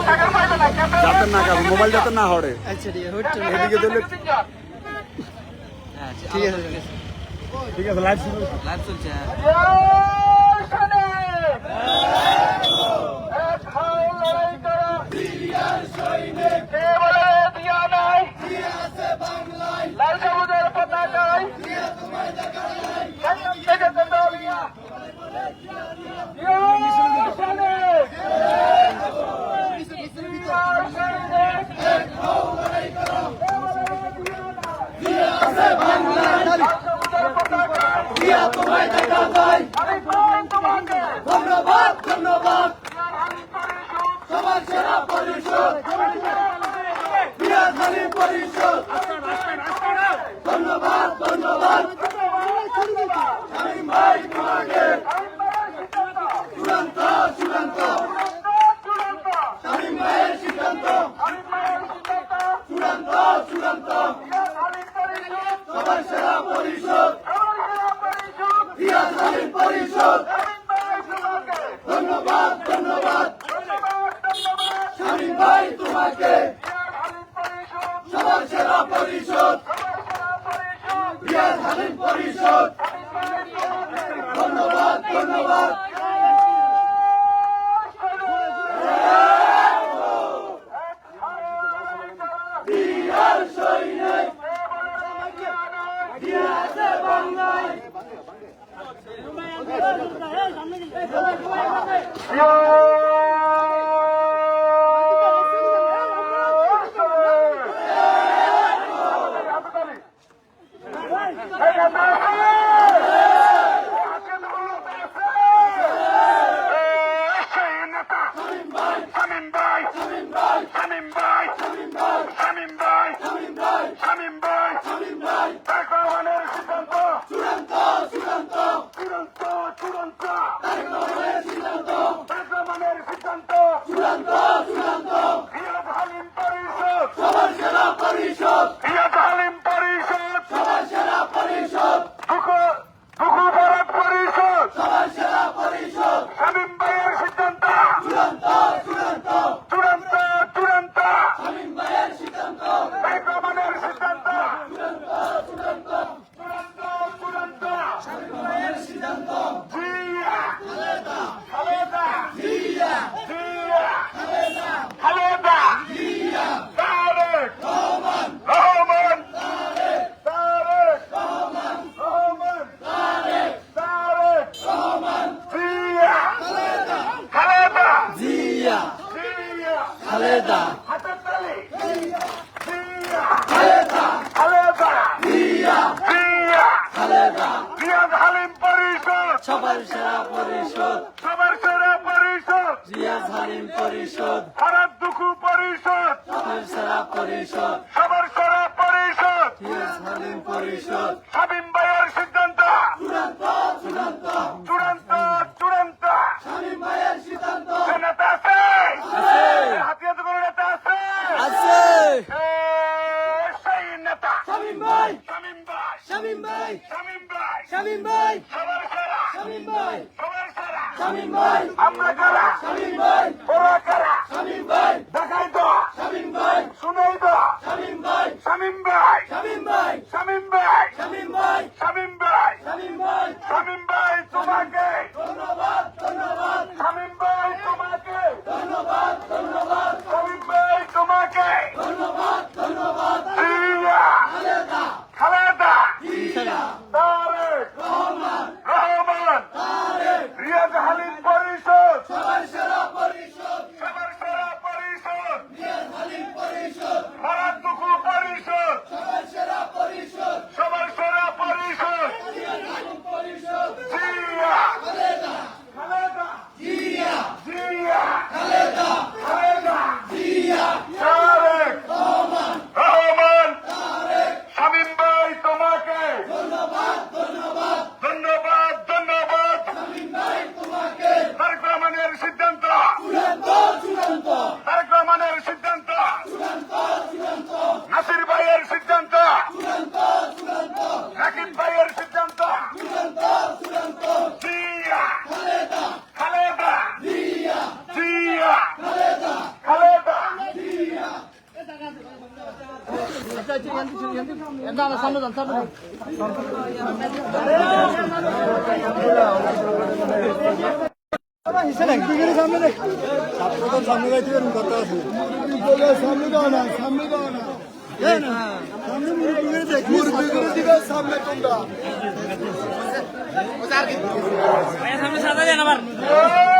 যাতে না খাবে মোবাইল যাতে না হরে আচ্ছা ঠিক আছে। এদিকে দিলে হ্যাঁ, ঠিক আছে ঠিক আছে। ঠিক আছে লাইট শুরু। লাইভ চলছে হ্যাঁ। লাল সবুজের 아, চূড়ান্ত চূড়ান্ত সিদ্ধান্ত চূড়ান্ত চূড়ান্ত সবার সেরা পরিষদ সবার সেরা পরিষদ সবার সেরা পরিষদ চূড়ান্ত চূড়ান্ত শামীম ভাইয়ের সিদ্ধান্ত শামীম ভাইয়ের সিদ্ধান্ত জিয়া খালেদা জিয়া তারেক রহমান রহমান তারেক রহমান রহমান তারেক তারেক রহমান জিয়া খালেদা খালেদা জিয়া জিয়া খালেদা হাতের তালি জিয়া জিয়া খালেদা খালেদা জিয়া জিয়া খালেদা জিয়াদ হালিম পরিষদ সবার সেরা পরিষদ সবার সেরা পরিষদ হালিম পরিষদ। ভারত দুঃখু পরিষদ। সবার সেরা পরিষদ। সবার সেরা পরিষদ। হালিম পরিষদ। শামীম ভাইয়ের সিদ্ধান্ত। চূড়ান্ত চূড়ান্ত। চূড়ান্ত চূড়ান্ত। শামীম ভাইয়ের সিদ্ধান্ত। নেতা আছে। আছে। হাতিয়ার কোনো নেতা আছে? আছে। সেই নেতা। শামীম ভাই। শামীম ভাই। শামীম ভাই। শামীম ভাই। শামীম ভাই। সবার সেরা। শামীম ভাই। সবার সেরা শামীম ভাই আমরা কারা শামীম ভাই ওরা কারা শামীম ভাই দেখাই তো শামীম ভাই শুনেই তো শামীম ভাই শামীম ভাই শামীম ভাই শামীম ভাই শামীম ভাই শামীম ভাই শামীম ভাই শামীম ভাই তোমাকে ধন্যবাদ ধন্যবাদ শামীম ভাই তোমাকে ধন্যবাদ ধন্যবাদ শামীম ভাই তোমাকে ধন্যবাদ ধন্যবাদ জিয়া খালেদা খালেদা জিয়া তারেক রহমান রহমান তারেক রিয়াজ হালিম পরিষদ সবার সেরা পরিষদ না না সামনে যান যান। যাইতে পারুন কথা আছে সামনে দাও না সামনে দাও না সামনে মুরব্বী করে দেখ মুরব্বী করে দিবে সামনে তোমরা জিয়ার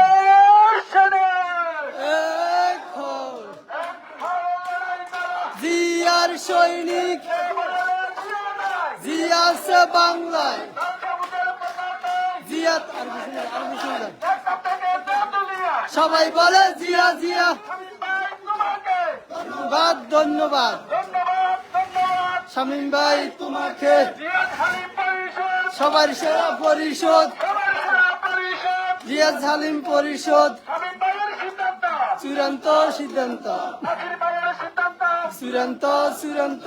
আছে বাংলায়। জিয়া। সবাই বলে জিয়া জিয়া। ধন্যবাদ ধন্যবাদ। শামীম ভাই, তোমাকে সবার সেরা পরিষদ। জিয়া হালিম পরিষদ। চূড়ান্ত সিদ্ধান্ত। চূড়ান্ত চূড়ান্ত।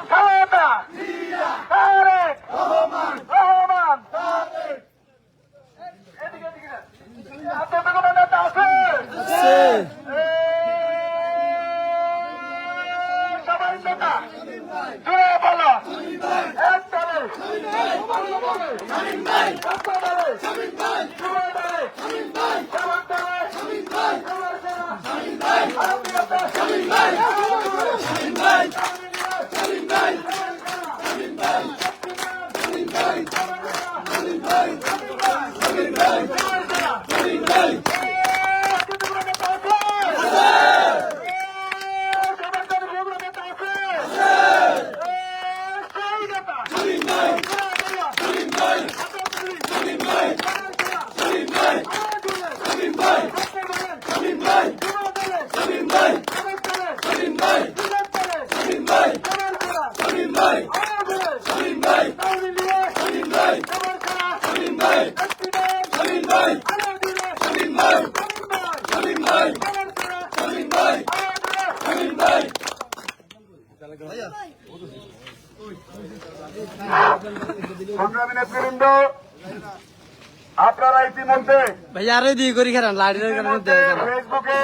ফেসবুকে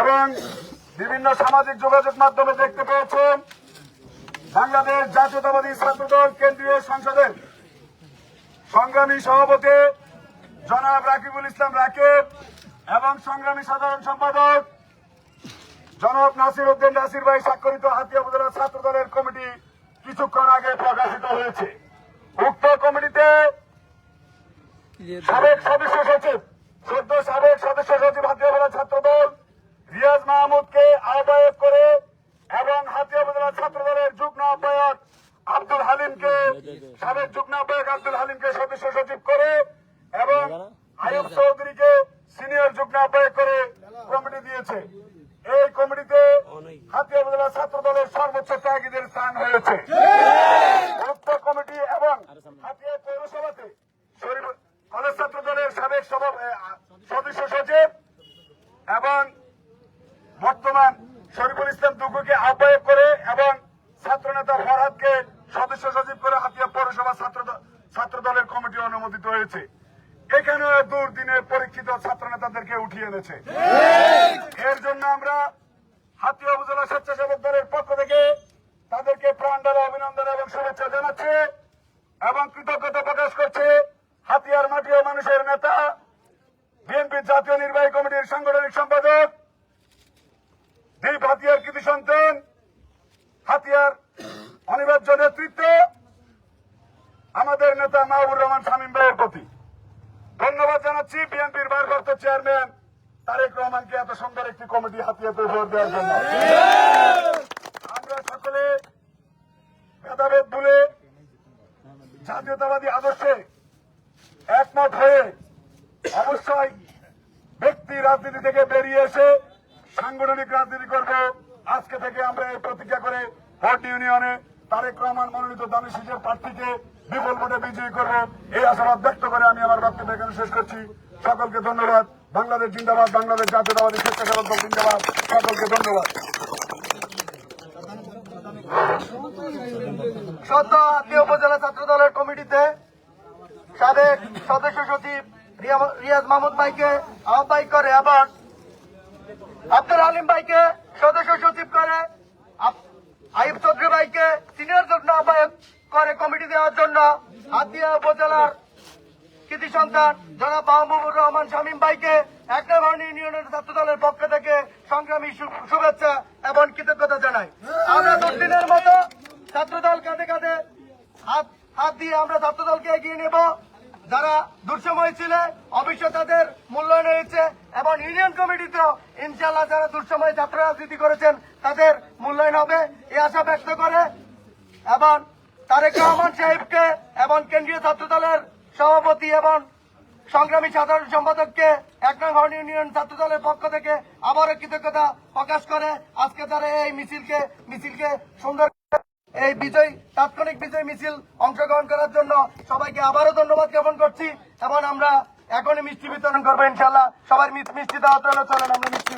এবং বিভিন্ন সামাজিক যোগাযোগ মাধ্যমে দেখতে পেয়েছেন বাংলাদেশ জাতীয়তাবাদী ছাত্রদল কেন্দ্রীয় সংসদের সংগ্রামী সভাপতি জনাব রাকিবুল ইসলাম রাকিব এবং সংগ্রামী সাধারণ সম্পাদক জনাব নাসির উদ্দিন নাসির ভাই স্বাক্ষরিত হাতিয়া উপজেলা ছাত্র দলের কমিটি কিছুক্ষণ আগে প্রকাশিত হয়েছে। উক্ত কমিটিতে সাবেক সদস্য সচিব সদ্য সাবেক সদস্য সচিব হাতিয়াবাড়া ছাত্র দল রিয়াজ মাহমুদকে আহ্বায়ক করে এবং হাতিয়াবাড়া ছাত্র দলের যুগ্ম আহ্বায়ক আব্দুল হালিমকে, সাবেক যুগ্ম আহ্বায়ক আব্দুল হালিমকে সদস্য সচিব করে এবং আয়ুব চৌধুরীকে সিনিয়র যুগ্ম আহ্বায়ক করে কমিটি দিয়েছে। এই কমিটিতে হাতিয়াবাড়া ছাত্র দলের সর্বোচ্চ ত্যাগীদের স্থান হয়েছে। উক্ত কমিটি এবং হাতিয়া পৌরসভাতে শরীফ- কলেজ ছাত্র দলের সাবেক সদস্য সচিব এবং বর্তমান শরীফুল ইসলাম দুগুকে আহ্বায়ক করে এবং ছাত্র নেতা ফরহাদকে সদস্য সচিব করে হাতিয়া পৌরসভা ছাত্র ছাত্র দলের কমিটি অনুমোদিত হয়েছে। এখানেও দুর্দিনে পরীক্ষিত ছাত্র নেতাদেরকে উঠিয়ে এনেছে। এর জন্য আমরা হাতিয়া উপজেলা স্বেচ্ছাসেবক দলের পক্ষ থেকে তাদেরকে প্রাণডালা অভিনন্দন এবং শুভেচ্ছা জানাচ্ছি এবং কৃতজ্ঞতা প্রকাশ করছে হাতিয়ার মাটি ও মানুষের নেতা বিএনপির জাতীয় নির্বাহী কমিটির সাংগঠনিক সম্পাদক দীপ হাতিয়ার কৃতি সন্তান হাতিয়ার অনিবার্য নেতৃত্ব আমাদের নেতা মাহবুর রহমান শামীম ভাইয়ের প্রতি। ধন্যবাদ জানাচ্ছি বিএনপির ভারপ্রাপ্ত চেয়ারম্যান তারেক রহমানকে এত সুন্দর একটি কমিটি হাতিয়াতে ভোট দেওয়ার জন্য। আমরা সকলে ভেদাভেদ ভুলে জাতীয়তাবাদী আদর্শে একমত হয়ে অবশ্যই ব্যক্তি রাজনীতি থেকে বেরিয়ে এসে সাংগঠনিক রাজনীতি করব। আজকে থেকে আমরা এই প্রতিজ্ঞা করে ভোট ইউনিয়নে তারেক রহমান মনোনীত দানিশ প্রার্থীকে বিপুল ভোটে বিজয়ী করব। এই আশাবাদ ব্যক্ত করে আমি আমার বক্তব্য এখানে শেষ করছি। সকলকে ধন্যবাদ। বাংলাদেশ জিন্দাবাদ, বাংলাদেশ জাতীয়তাবাদী স্বেচ্ছাসেবক দল জিন্দাবাদ। সকলকে ধন্যবাদ। সদ্য উপজেলা ছাত্র দলের কমিটিতে সাবেক সদস্য সচিব রিয়াজ মাহমুদ ভাইকে আহ্বায়ক করে আবার আব্দুল আলিম ভাইকে সদস্য সচিব করে আপ- আইব চৌধুরী ভাইকে সিনিয়র যুগ্ম আহ্বায়ক করে কমিটি দেওয়ার জন্য হাতিয়া উপজেলার সন্তান জনাব মাহবুবুর রহমান, শামীম ভাইকে একনাভারণী ইউনিয়নের ছাত্র দলের পক্ষ থেকে সংগ্রামী শুভেচ্ছা এবং কৃতজ্ঞতা জানাই। আমরা দুদিনের মতো ছাত্র দল কাঁধে কাঁধে হাত হাত দিয়ে আমরা ছাত্র দলকে এগিয়ে নেব। যারা দুঃসময় ছিল অবশ্যই তাদের মূল্যায়ন হয়েছে এবং ইউনিয়ন কমিটিতেও ইনশাল্লাহ যারা দুঃসময় ছাত্র রাজনীতি করেছেন, তাদের মূল্যায়ন হবে। এই আশা ব্যক্ত করে এবং তারেক রহমান সাহেবকে এবং কেন্দ্রীয় ছাত্র দলের সভাপতি এবং সংগ্রামী সাধারণ সম্পাদককে এক নং ইউনিয়ন ছাত্র দলের পক্ষ থেকে আবারও কৃতজ্ঞতা প্রকাশ করে। আজকে তারা এই মিছিলকে মিছিলকে সুন্দর এই বিজয়, তাৎক্ষণিক বিজয় মিছিল অংশগ্রহণ করার জন্য সবাইকে আবারও ধন্যবাদ জ্ঞাপন করছি এবং আমরা এখনই মিষ্টি বিতরণ করব ইনশাল্লাহ সবার মিষ্টি দাওয়া চলেন, আমরা মিষ্টি